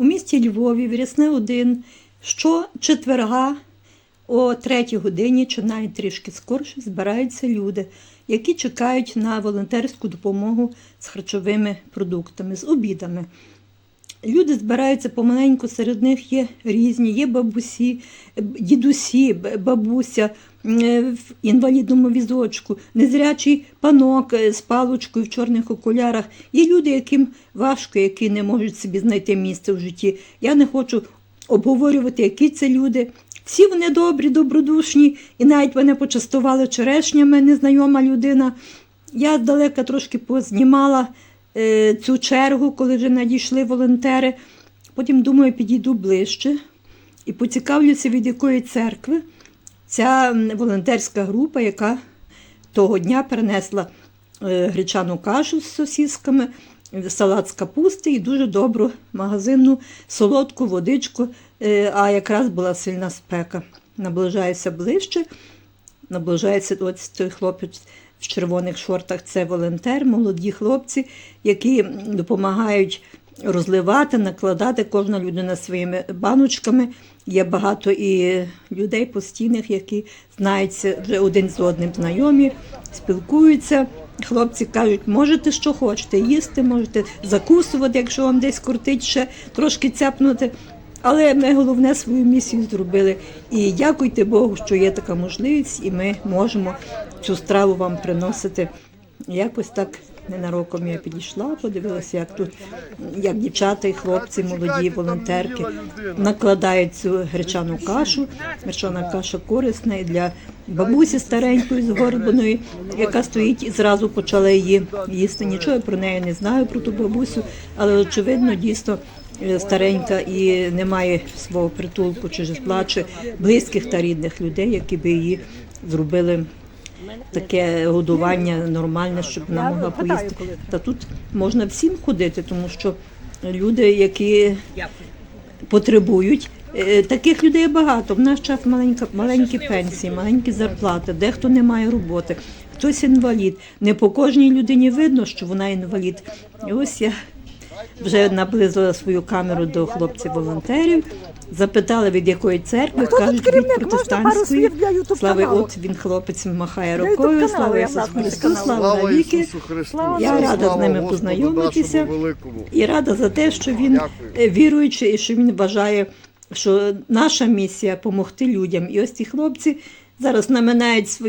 у місті Львові, в Рясне 1, що четверга о 3 годині, чи навіть трішки скорше, збираються люди, які чекають на волонтерську допомогу з харчовими продуктами, з обідами. Люди збираються помаленьку, серед них є різні, є бабусі, дідусі, бабуся е, в інвалідному візочку, незрячий панок е, з палочкою в чорних окулярах. Є люди, яким важко, які не можуть собі знайти місце в житті. Я не хочу обговорювати, які це люди. Всі вони добрі, добродушні, і навіть мене почастували черешнями, незнайома людина. Я здалека трошки познімала е, цю чергу, коли вже надійшли волонтери. Потім, думаю, підійду ближче і поцікавлюся, від якої церкви ця волонтерська група, яка того дня принесла е, гречану кашу з сосісками, салат з капусти і дуже добру магазинну солодку водичку, е, а якраз була сильна спека. Наближаюся ближче, наближається ось той хлопець в червоних шортах. Це волонтер, молоді хлопці, які допомагають розливати, накладати кожна людина своїми баночками. Є багато і людей постійних, які знаються вже один з одним знайомі, спілкуються. Хлопці кажуть, можете що хочете їсти, можете закусувати, якщо вам десь кортить ще трошки цяпнути. Але ми головне свою місію зробили. І дякуйте Богу, що є така можливість, і ми можемо цю страву вам приносити. Якось так ненароком я підійшла, подивилася, як тут як дівчата і хлопці, молоді волонтерки накладають цю гречану кашу. Гречана каша корисна і для бабусі старенької згорбаної, яка стоїть і зразу почала її їсти. Нічого про неї не знаю, про ту бабусю, але очевидно, дійсно старенька і немає свого притулку чи житла, чи близьких та рідних людей, які би її зробили таке годування нормальне, щоб вона могла поїсти. Та тут можна всім ходити, тому що люди, які потребують. е, Таких людей багато. В наш час маленька, маленькі пенсії, маленькі зарплати, дехто не має роботи, хтось інвалід. Не по кожній людині видно, що вона інвалід. І ось я вже наблизила свою камеру до хлопців-волонтерів, запитала, від якої церкви, кажуть, від протестантської. Слава, от він хлопець махає рукою, слава Ісусу Христу, слава навіки. Я рада з ними познайомитися. І рада за те, що він е, віруючий і що він вважає, що наша місія допомогти людям. І ось ці хлопці зараз наминають свою.